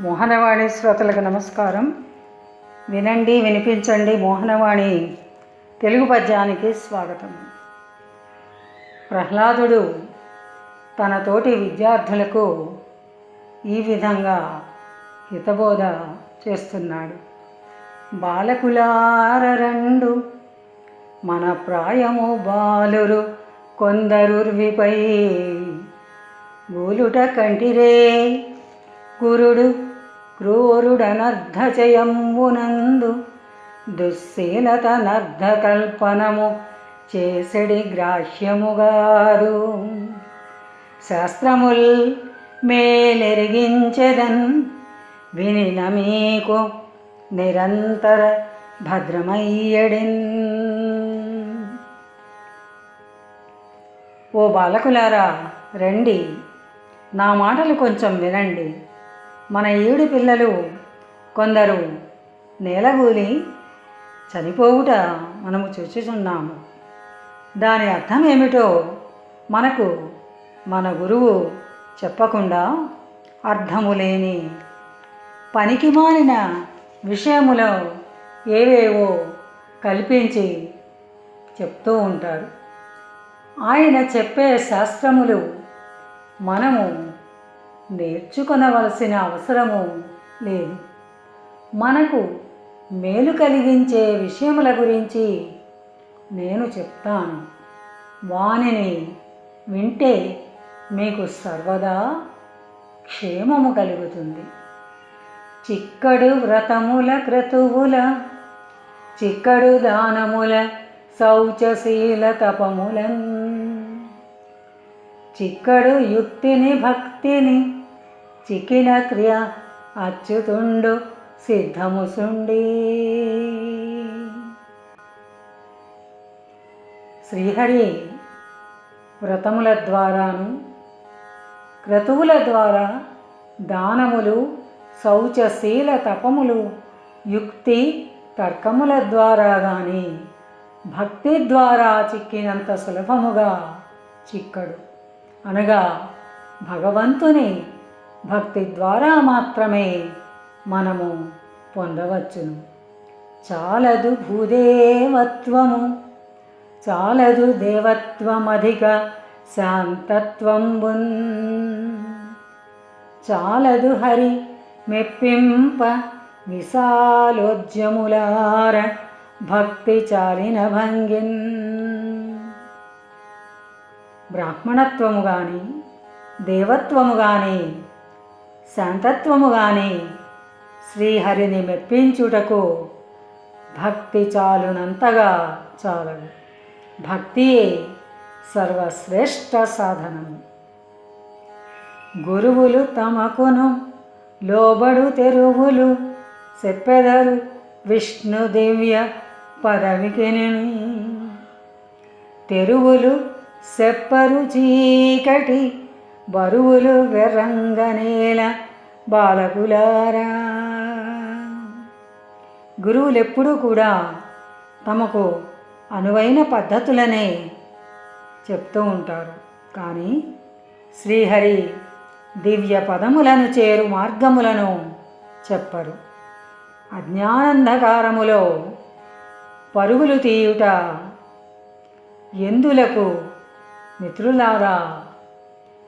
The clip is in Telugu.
మోహనవాణి శ్రోతలకు నమస్కారం. వినండి వినిపించండి మోహనవాణి తెలుగు పద్యానికి స్వాగతం. ప్రహ్లాదుడు తన తోటి విద్యార్థులకు ఈ విధంగా హితబోధ చేస్తున్నాడు. బాలకులారరండు మన ప్రాయము బాలురు కొందరుర్విపై గూలుట కంటిరే గురుడు క్రూరుడనర్ధచయంబునందు దుశ్శీలత నర్ధకల్పనము చేసెడి గ్రాహ్యముగాదు. శాస్త్రముల్ మేలెరిగించెదన్ వినిన మీకు నిరంతర భద్రమయ్యడిన్. ఓ బాలకులారా రండి. నా మాటలు కొంచెం వినండి. మన ఏడు పిల్లలు కొందరు నేలగూలి చనిపోవుట మనము చూచుచున్నాము దాని అర్థం ఏమిటో మనకు మన గురువు చెప్పకుండా అర్థము లేని పనికి మారిన విషయములో ఏవేవో కల్పించి చెప్తూ ఉంటారు ఆయన చెప్పే శాస్త్రములు మనము నేర్చుకొనవలసిన అవసరము లేదు. మనకు మేలు కలిగించే విషయముల గురించి నేను చెప్తాను. వానిని వింటే మీకు సర్వదా క్షేమము కలుగుతుంది. చిక్కడు వ్రతముల క్రతువుల చిక్కడు దానముల శౌచశీల తపములన్ చిక్కడు యుక్తిని భక్తిని చికిన క్రియ అచ్యుతుండు సిద్ధముసుండి శ్రీహరి వ్రతముల ద్వారాను క్రతువుల ద్వారా దానములు శౌచశీల తపములు యుక్తి తర్కముల ద్వారా కానీ భక్తి ద్వారా చిక్కినంత సులభముగా చిక్కడు. అనగా భగవంతుని భక్తి ద్వారా మాత్రమే మనము పొందవచ్చును. చాలదు భూదేవత్వము చాలదు దేవత్వమధిక శాంతత్వంబున్. చాలదు హరి మెప్పింప విశాలోద్యములార భక్తి చాలిన భంగిన్. బ్రాహ్మణత్వము కానీ దేవత్వము కానీ శాంతత్వము కానీ శ్రీహరిని మెప్పించుటకు భక్తి చాలునంతగా చాలదు. భక్తియే సర్వశ్రేష్ఠ సాధనము. గురువులు తమకును లోబడు తెరువులు చెప్పెదరు విష్ణు దివ్య పదవికిని తెరువులు చెప్పరు చీకటి బరువులు వెర్రంగనేల బాలకులారా. గురువులెప్పుడూ కూడా తమకు అనువైన పద్ధతులనే చెప్తూ ఉంటారు. కానీ శ్రీహరి దివ్య పదములను చేరు మార్గములను చెప్పరు. అజ్ఞానంధకారములో పరుగులు తీయుట ఎందులకు మిత్రులారా?